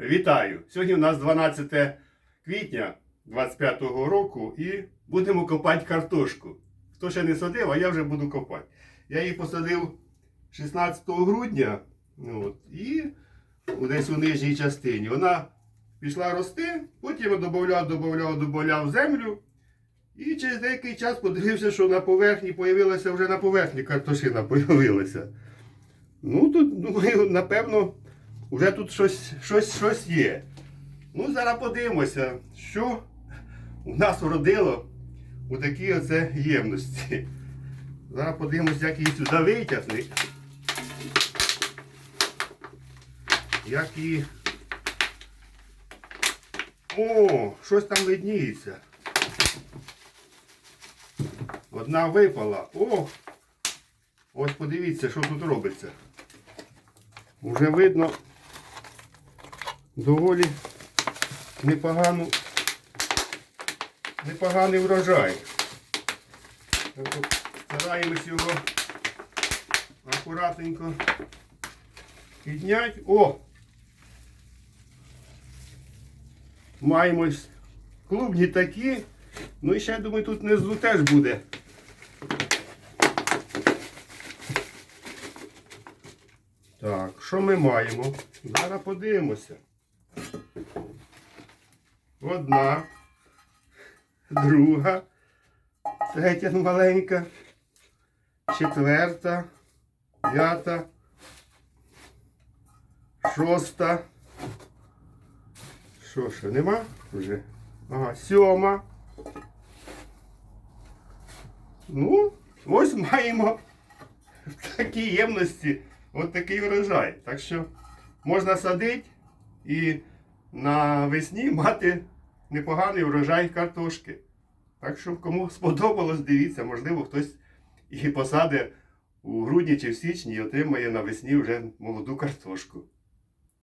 Вітаю! Сьогодні у нас 12 квітня 25-го року і будемо копати картошку. Хто ще не садив, а я вже буду копати. Я її посадив 16 грудня от, і десь у нижній частині. Вона пішла рости, потім я додавав, додавав, додавав землю. І через деякий час подивився, що на поверхні появилася вже на поверхні картошина появилася. Ну, тут, думаю, напевно, вже тут щось, щось, щось є. Ну, зараз подивимося, що у нас вродило у такій оце ємності. Зараз подивимося, як її сюди витягти. Як її. О, щось там видніється. Одна випала. О! Ось подивіться, що тут робиться. Уже видно доволі непогану, непоганий врожай. Стараємось його акуратненько підняти. О! Маємо клубні такі. Ну і ще, я думаю, тут внизу теж буде. Так, що ми маємо? Зараз подивимося. Одна, друга, третя маленька, четверта, п'ята, шоста. Що ще нема? Вже. Ага, сьома. Ну, ось маємо в такій ємності от такий врожай. Так що можна садити і навесні мати непоганий врожай картошки. Так що кому сподобалось, дивіться, можливо, хтось і посаде у грудні чи в січні і отримає навесні вже молоду картошку.